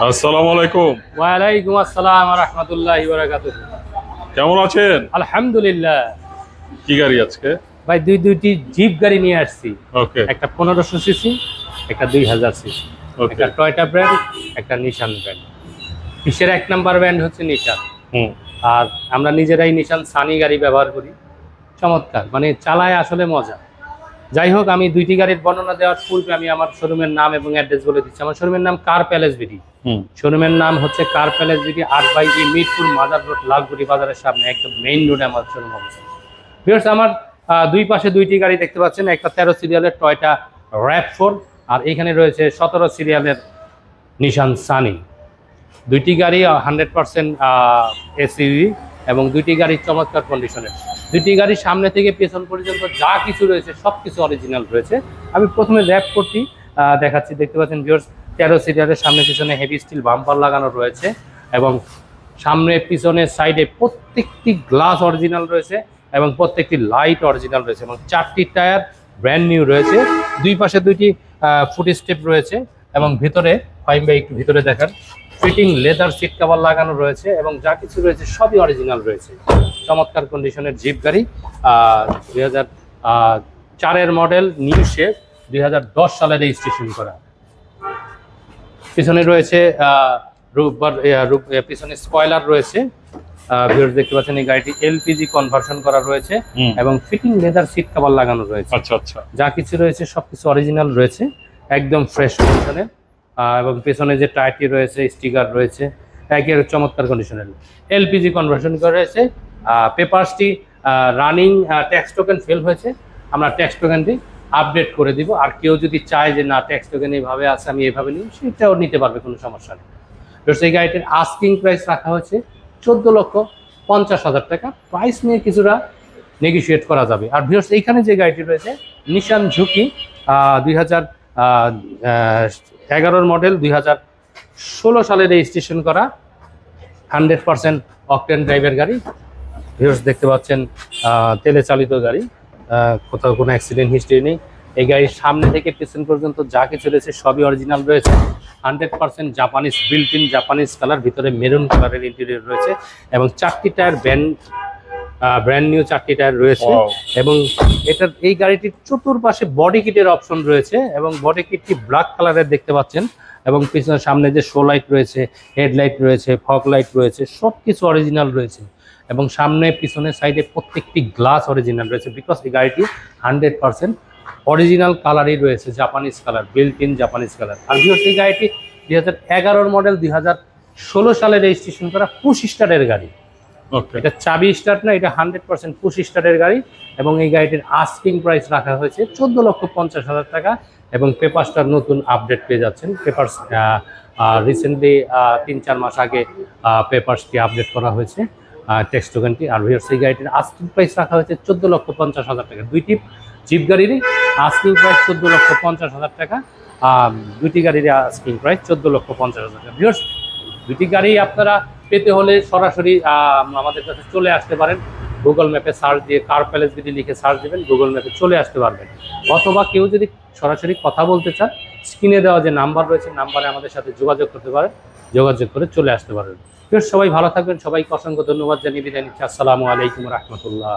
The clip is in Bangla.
আসসালামু আলাইকুম। ওয়ালাইকুম আসসালাম রহমতুল্লাহ বারাকাতুহ। কেমন আছেন? আলহামদুলিল্লাহ। কি গাড়ি আজকে? ভাই দুই দুইটি জিপ গাড়ি নিয়ে আসছি। ওকে। একটা পনেরোশো সিসি একটা দুই হাজার সিসি। ওকে। একটা টয়টা ব্র্যান্ড একটা নিশান ব্র্যান্ড কিসের এক নাম্বার ব্র্যান্ড হচ্ছে নিশান হুম। আর আমরা নিজেরাই নিশান সানি গাড়ি ব্যবহার করি। চমৎকার। মানে চালায় আসলে মজা। যাই হোক আমি দুইটি গাড়ির বর্ণনা দেওয়ার পূর্বে আমি আমার শোরুমের নাম এবং অ্যাড্রেস বলে দিচ্ছি। আমার শোরুমের নাম কার প্যালেস বিডি হুম। শোরুমের নাম হচ্ছে কার প্যালেস বিডি আট by E Mirpur mother road লালগুড়ি বাজারের সামনে একদম মেইন রোডে আমার শোরুম অবস্থান বিকজ আমার দুই পাশে দুইটি গাড়ি দেখতে পাচ্ছেন একটা তেরো সিরিয়ালের টয়টা র্যাপ ফোর আর এখানে রয়েছে সতেরো সিরিয়ালের নিশান সানি দুইটি গাড়ি হান্ড্রেড পার্সেন্ট এসিভি এবং দুইটি গাড়ি চমৎকার কন্ডিশনের দুইটি গাড়ি সামনে থেকে পেছন পর্যন্ত যা কিছু রয়েছে, সব কিছু অরিজিনাল রয়েছে। আমি প্রথমে র্যাপ করটি দেখাচ্ছি, দেখতে পাচ্ছেন ভিউর্স তেরো সিরিয়ালের সামনে পিছনে হেভি স্টিল বাম্পার লাগানো রয়েছে এবং সামনে পিছনে সাইডে প্রত্যেকটি গ্লাস অরিজিনাল রয়েছে এবং প্রত্যেকটি লাইট অরিজিনাল রয়েছে এবং চারটি টায়ার ব্র্যান্ড নিউ রয়েছে। দুই পাশে দুইটি ফুট স্টেপ রয়েছে এবং ভিতরে ফাইম বাই একটু ভিতরে দেখার ফিটিং লেদার সিট কভার লাগানো রয়েছে এবং যা কিছু রয়েছে সবই অরিজিনাল রয়েছে। চমৎকার কন্ডিশনের জিপ গাড়ি। দুই হাজার চারের মডেল নিউ শেপ দুই হাজার দশ সালে রেজিস্ট্রেশন করা। পিছনে রয়েছে রূপবার রূপ পিছনে স্পয়লার রয়েছে। ভিউয়ার্স দেখতে পাচ্ছেন এই গাড়িটি এলপিজি কনভার্সন করা রয়েছে এবং ফিটিং লেদার সিট কভার লাগানো রয়েছে। আচ্ছা আচ্ছা। যা কিছু রয়েছে সবকিছু অরিজিনাল রয়েছে একদম ফ্রেশ কন্ডিশনের এবং পেছনে যে টায়ারটি রয়েছে স্টিকার রয়েছে একের চমৎকার কন্ডিশনের এলপিজি কনভার্সন করা রয়েছে পেপারসটি রানিং ট্যাক্স টোকেন ফেল হয়েছে। আমরা ট্যাক্স টোকেনটি আপডেট করে দিব। আর কেউ যদি চায় যে, না ট্যাক্স টোকেন এইভাবে আছে, আমি এইভাবে নিই সেটাও নিতে পারবে, কোনো সমস্যা নেই। সেই গাড়িটির আস্কিং প্রাইস রাখা হয়েছে চোদ্দ লক্ষ পঞ্চাশ হাজার টাকা। প্রাইস নিয়ে কিছুটা নেগোসিয়েট করা যাবে। আর ভিউর্স এইখানে যে গাড়িটি রয়েছে নিশান ঝুঁকি দুই হাজার এগারোর মডেল দুই হাজার ষোলো সালে রেজিস্ট্রেশন করা। হান্ড্রেড পার্সেন্ট অকটেন ড্রাইভের গাড়ি। ভিউর্স দেখতে পাচ্ছেন তেলে চালিত গাড়ি কোথাও কোনো অ্যাক্সিডেন্ট হিস্ট্রি নেই। এই গাড়ির সামনে থেকে পেছন পর্যন্ত যা কিছু রয়েছে সবই অরিজিনাল রয়েছে। Hundred percent Japanese built in Japanese colour ভিতরে মেরুন কালারের ইন্টেরিয়র রয়েছে এবং চারটি টায়ার ব্যান্ড ব্র্যান্ড নিউ চারটি টায়ার রয়েছে এবং এটার এই গাড়িটির চতুর্পাশে বডি কিটের অপশন রয়েছে এবং বডি কিটটি ব্ল্যাক কালারের দেখতে পাচ্ছেন এবং পিছনে সামনে যে শো লাইট রয়েছে হেডলাইট রয়েছে ফগ লাইট রয়েছে সব কিছু অরিজিনাল রয়েছে। এবং সামনে পিছনে সাইডে প্রত্যেকটি গ্লাস অরিজিনাল রয়েছে বিকজ এই গাড়িটি হান্ড্রেড পার্সেন্ট অরিজিনাল কালারই রয়েছে Japanese colour built in Japanese colour R viewers এই গাড়িটি দুই হাজার এগারোর মডেল দুই হাজার ষোলো সালে রেজিস্ট্রেশন করা পুশ স্টারের গাড়ি। ওকে এটা চাবি স্টার্ট না এটা হান্ড্রেড পার্সেন্ট পুশ স্টার্টের গাড়ি এবং এই গাড়িটির আস্কিং প্রাইস রাখা হয়েছে চোদ্দ লক্ষ পঞ্চাশ হাজার টাকা এবং পেপারসটার নতুন আপডেট পেয়ে যাচ্ছেন। পেপারস রিসেন্টলি তিন চার মাস আগে পেপারসটি আপডেট করা হয়েছে। টেক্সট টোকেনটি আর ভিউয়ার্স, এই গাড়িটির আস্কিং প্রাইস রাখা হয়েছে চোদ্দ লক্ষ পঞ্চাশ হাজার টাকা। দুইটি জিপ গাড়িরই আস্কিং প্রাইস চোদ্দ লক্ষ পঞ্চাশ হাজার টাকা। দুইটি গাড়ির আস্কিং প্রাইস চোদ্দ লক্ষ পঞ্চাশ হাজার টাকা। ভিউয়ার্স দুটি গাড়ি আপনারা পেতে হলে সরাসরি আমাদের কাছে চলে আসতে পারেন। গুগল ম্যাপে সার্চ দিয়ে কার প্যালেস যদি লিখে সার্চ দেবেন গুগল ম্যাপে চলে আসতে পারবেন। অথবা কেউ যদি সরাসরি কথা বলতে চান স্ক্রিনে দেওয়া যে নাম্বার রয়েছে নাম্বারে আমাদের সাথে যোগাযোগ করতে পারেন। যোগাযোগ করে চলে আসতে পারবেন সবাই ভালো থাকবেন। সবাইকে অসংখ্য ধন্যবাদ জানিয়ে বিদায় নিচ্ছি। আসসালামু আলাইকুম রহমতুল্লাহ।